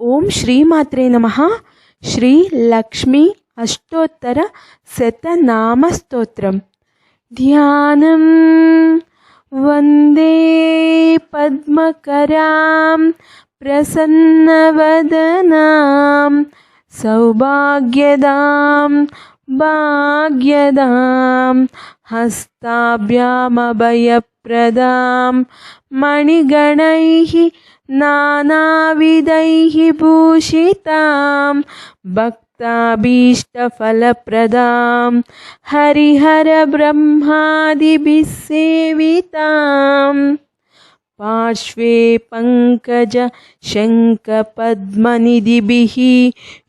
ॐ श्रीमात्रे नमः। श्रीलक्ष्मी अष्टोत्तरशतनामस्तोत्रम् ध्यानं वन्दे पद्मकरां प्रसन्नवदनां सौभाग्यदां भाग्यदां हस्ताभ्यामबय प्रदां मणिगणैः नानाविधैः भूषितां भक्ताभीष्टफलप्रदां हरिहरब्रह्मादिभिः सेविताम् पार्श्वे पङ्कज शङ्खपद्मनिधिभिः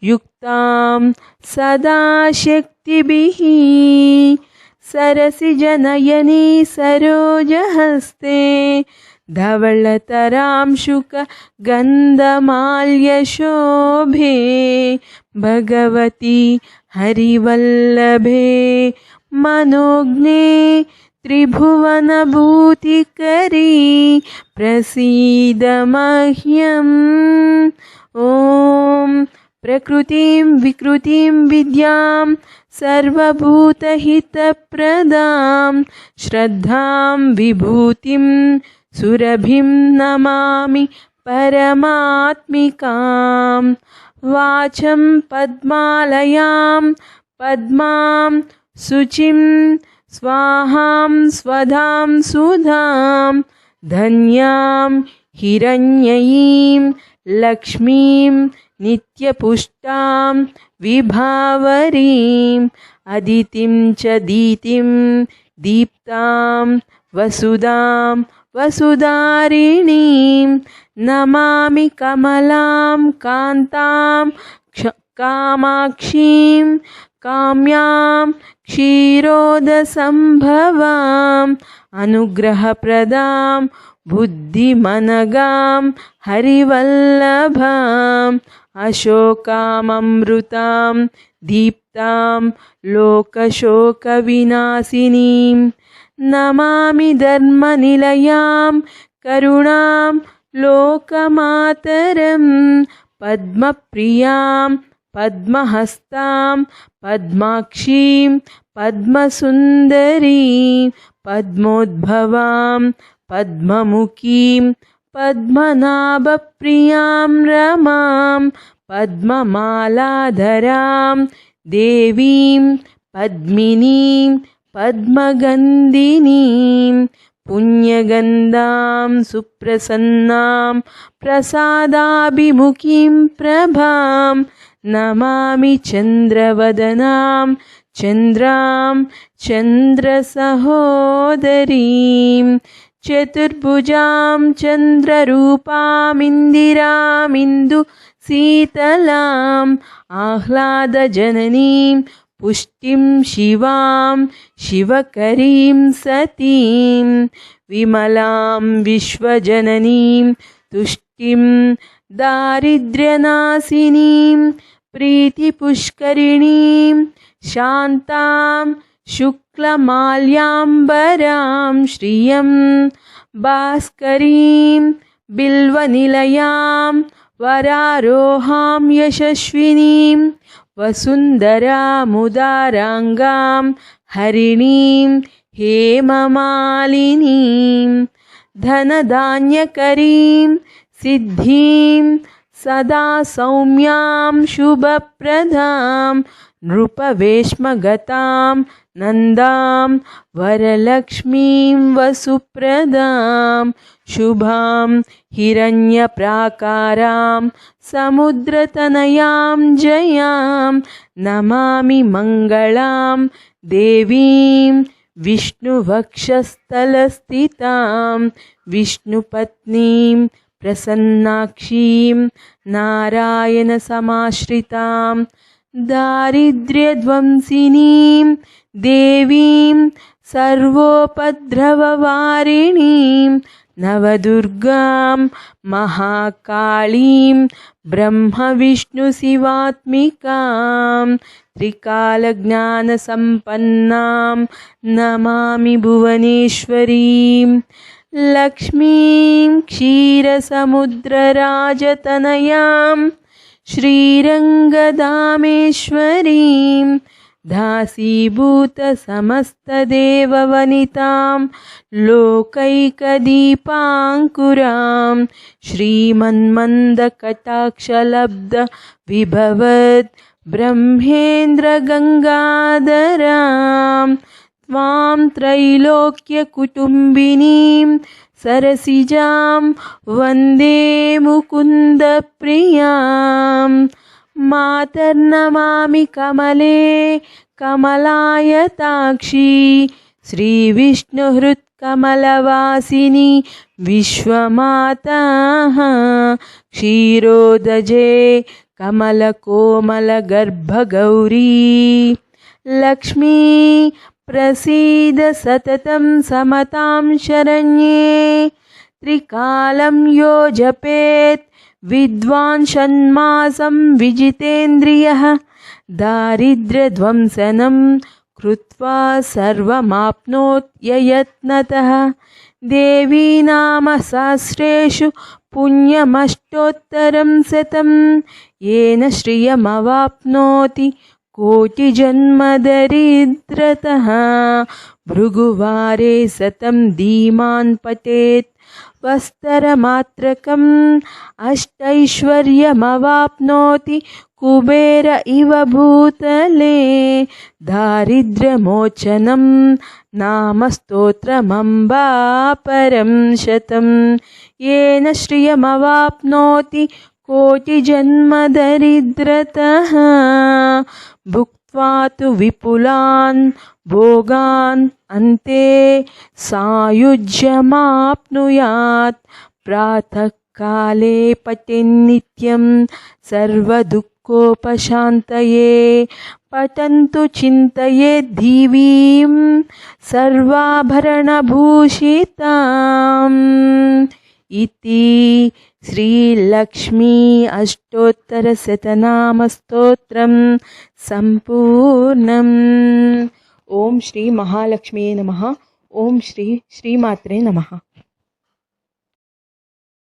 युक्तां सदा शक्तिभिः सरसिजनयनी सरोजहस्ते धवलतरां शुकगन्धमाल्यशोभे भगवती हरिवल्लभे मनोज्ञे त्रिभुवनभूतिकरी प्रसीद मह्यम्। ॐ प्रकृतिं विकृतिं विद्यां सर्वभूतहितप्रदां श्रद्धां विभूतिं सुरभिं नमामि परमात्मिकां वाचं पद्मालयां पद्मां शुचिं स्वाहां स्वधां सुधां धन्यां हिरण्ययीं लक्ष्मीं नित्यपुष्टां विभावरीम् अदितिं च दीतिं दीप्तां वसुधां वसुधारिणीं नमामि कमलां कान्तां क्ष कामाक्षीं काम्यां क्षीरोदसम्भवाम् अनुग्रहप्रदां बुद्धिमनगां हरिवल्लभाम् अशोकाममृतां दीप्तां लोकशोकविनाशिनीं नमामि धर्मनिलयां करुणां लोकमातरं पद्मप्रियां पद्महस्तां पद्माक्षीं पद्मसुन्दरीं पद्मोद्भवां पद्ममुखीं पद्मनाभप्रियाँ रमां पद्ममालाधरां देवीं पद्मिनीं पद्मगन्धिनीं पुण्यगन्धां सुप्रसन्नां प्रसादाभिमुखीं प्रभां नमामि चन्द्रवदनां चन्द्रां चन्द्रसहोदरीं चतुर्भुजां चन्द्ररूपामिन्दिरामिन्दु शीतलाम् आह्लादजननीं पुष्टिं शिवां शिवकरीं सतीं विमलां विश्वजननीं तुष्टिं दारिद्र्यनाशिनीं प्रीतिपुष्करिणीं शान्तां शुक्लमाल्याम्बरां श्रियं भास्करीं बिल्वनिलयां वरारोहां यशस्विनीं वसुन्धरामुदाराङ्गां हरिणीं हेममालिनीं धनधान्यकरीं सिद्धिं सदा सौम्यां शुभप्रदां नृपवेश्मगतां नन्दां वरलक्ष्मीं वसुप्रदां शुभां हिरण्यप्राकारां समुद्रतनयां जयां नमामि मङ्गलां देवीं विष्णुवक्षस्थलस्थितां विष्णुपत्नीं प्रसन्नाक्षीं नारायणसमाश्रितां दारिद्र्यध्वंसिनीं देवीं सर्वोपद्रववारिणीं नवदुर्गां महाकाळीं ब्रह्मविष्णुशिवात्मिकां त्रिकालज्ञानसम्पन्नां नमामि भुवनेश्वरीं लक्ष्मीं क्षीरसमुद्रराजतनयां श्रीरङ्गदामेश्वरीं दासीभूतसमस्तदेववनितां लोकैकदीपाङ्कुरां श्रीमन्मन्दकटाक्षलब्धविभवद् ब्रह्मेन्द्रगङ्गाधरां त्वां त्रैलोक्यकुटुम्बिनीं सरसिजां वंदे मुकुन्दप्रियाँ। मातर्नमामि कमले कमलायताक्षी श्रीविष्णुहृत्कमलवासिनी विश्वमाताः। क्षीरोदजे कमलकोमलगर्भगौरी लक्ष्मी प्रसीद सततं समतां शरण्ये, त्रिकालं यो जपेत्, विद्वान् षण्मासं विजितेन्द्रियः, दारिद्र्यध्वंसनं कृत्वा सर्वमाप्नोत्ययत्नतः। देवी नाम सहस्रेषु पुण्यमष्टोत्तरं शतं येन श्रियमवाप्नोति कोटिजन्मदरिद्रतः भृगुवारे सतं धीमान् पठेत् वस्तरमात्रकम् अष्टैश्वर्यमवाप्नोति कुबेर इव भूतले दारिद्र्यमोचनं नाम स्तोत्रमम्बा परं शतं येन श्रियमवाप्नोति कोटिजन्मदरिद्रतः भुक्त्वा तु विपुलान् भोगान् अन्ते सायुज्यमाप्नुयात्। प्रातःकाले पठेन्नित्यं सर्वदुःखोपशान्तये पठन्तु चिन्तयेत् देवीं सर्वाभरणभूषिताम्। इति श्रीलक्ष्मी अष्टोत्तरशतनामस्तोत्रं सम्पूर्णम्। श्री महालक्ष्मी नमः। ॐ श्री श्रीमात्रे नमः।